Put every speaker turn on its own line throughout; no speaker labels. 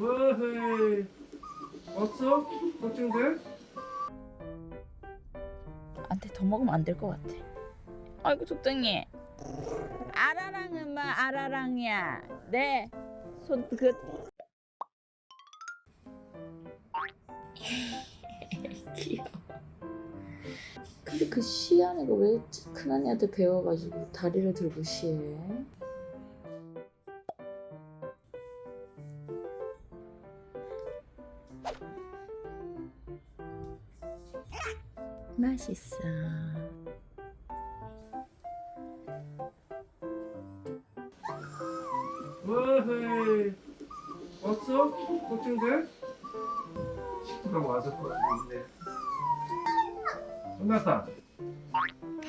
어헤이 없어? 걱정돼?
안돼 더 먹으면 안 될 것 같아. 아이고 적당히. 아라랑은 마 아라랑이야. 네. 손 그 귀여워. 근데 그 시한 애가 왜 큰 언니한테 배워가지고 다리를 들고 시해? 맛있어.
어헤이 없어? 걱정돼? 식구가 와서 또 왔는데 끝났다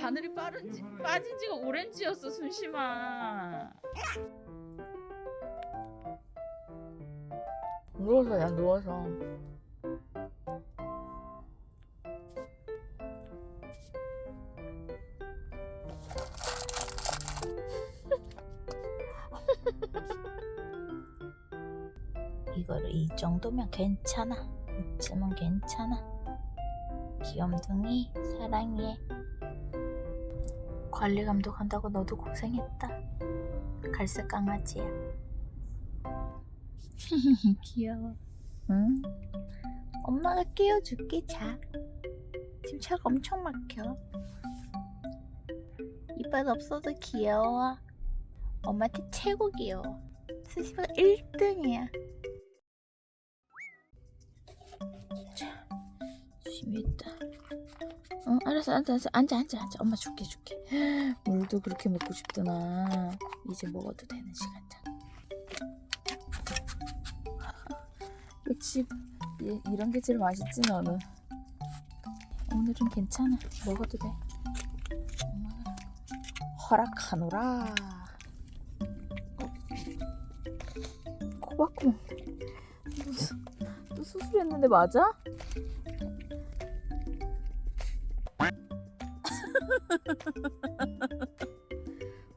바늘이 빠른지 빠진 지가 오렌지였어 순심아. 누워서 야 누워서. 이거를 이 정도면 괜찮아. 이쯤은 괜찮아. 귀염둥이 사랑해. 관리 감독한다고 너도 고생했다. 갈색 강아지야. 귀여워. 응? 엄마가 깨워줄게. 자. 지금 차가 엄청 막혀. 이빨 없어도 귀여워. 엄마한테 최고 귀여워. 스시가 1등이야. 있다. 어, 알았어, 알았어, 알았어. 앉아, 앉아, 앉아. 엄마 줄게, 줄게. 물도 그렇게 먹고 싶더나. 이제 먹어도 되는 시간이다. 역시 이, 이런 게 제일 맛있지 너는. 오늘은 괜찮아. 먹어도 돼. 엄마가 허락하노라. 어? 코 박고 먹네. 무슨 또 수술했는데 맞아?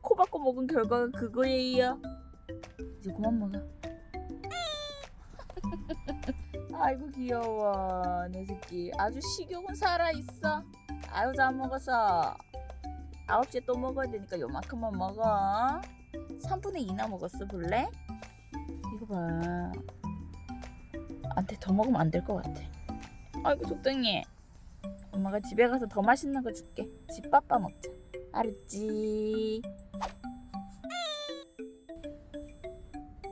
코 박고 먹은 결과가 그거예요. 이제 그만 먹어. 아이고 귀여워 내 새끼 아주 식욕은 살아있어 아유 잘 먹었어 9시에 또 먹어야 되니까 요만큼만 먹어 3분의 2나 먹었어 볼래? 이거 봐 안돼 더 먹으면 안 될 것 같아 아이고 적당히 해. 엄마가 집에 가서 더 맛있는 거 줄게. 집밥밥 먹자. 알았지?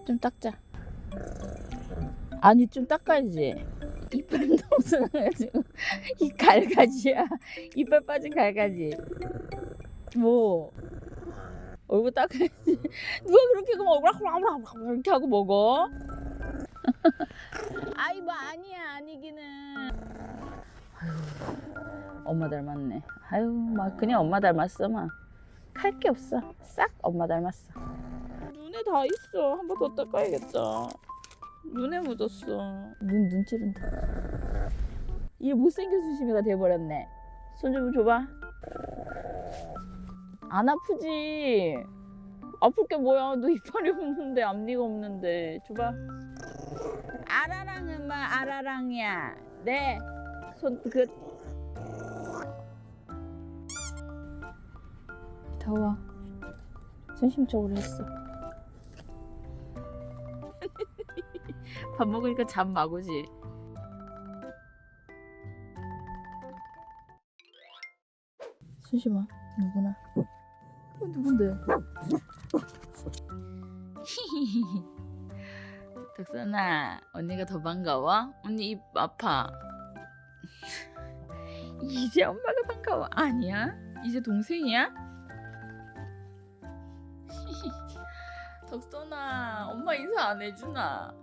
좀 닦자. 아니 좀 닦아야지. 이빨 너무 가지고. 이 갈가지야. 이빨 빠진 갈가지. 뭐? 얼굴 닦아야지. 누가 그렇게 그럼 얼굴 하고 이렇게 하고 먹어? 아이 뭐 아니야 아니기는 아유 엄마 닮았네 아유 막 그냥 엄마 닮았어 막 할 게 없어 싹 엄마 닮았어 눈에 다 있어 한 번 더 닦아야겠다 눈에 묻었어. 눈, 눈 찌른다. 이게 못생겨 수심이가 돼버렸네. 손 좀 줘봐. 안 아프지? 아플 게 뭐야? 너 이빨이 없는데, 앞니가 없는데. 줘봐. 아라랑은 마 아라랑이야. 네. 손, 그. 더워. 순심적으로 했어. 밥 먹으니까 잠막 오지. 순심아, 누구나. 어, 누군데? 덕선아, 언니가 더 반가워? 언니 입 아파. 이제 엄마가 반가워. 아니야? 이제 동생이야? 덕선아, 엄마 인사 안 해주나?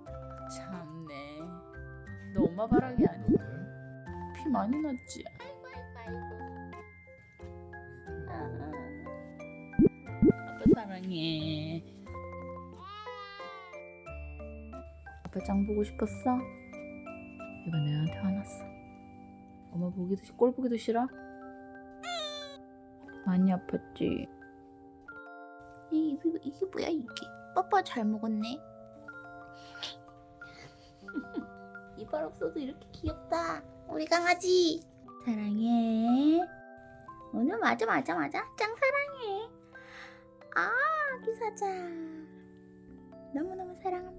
참네. 너 엄마 바라기 아니야? 피 많이 났지? 아이고. 아, 아빠 사랑해. 아빠 짱 보고 싶었어? 이거 내한테 화났어. 엄마 보기도 싫- 꼴 보기도 싫어? 많이 아팠지?
이, 이게, 이게 뭐야 이게 뽀뽀 잘 먹었네
이빨 없어도 이렇게 귀엽다. 우리 강아지 사랑해. 오늘 맞아 맞아 맞아 짱 사랑해. 아 기사자 너무너무 사랑합니다.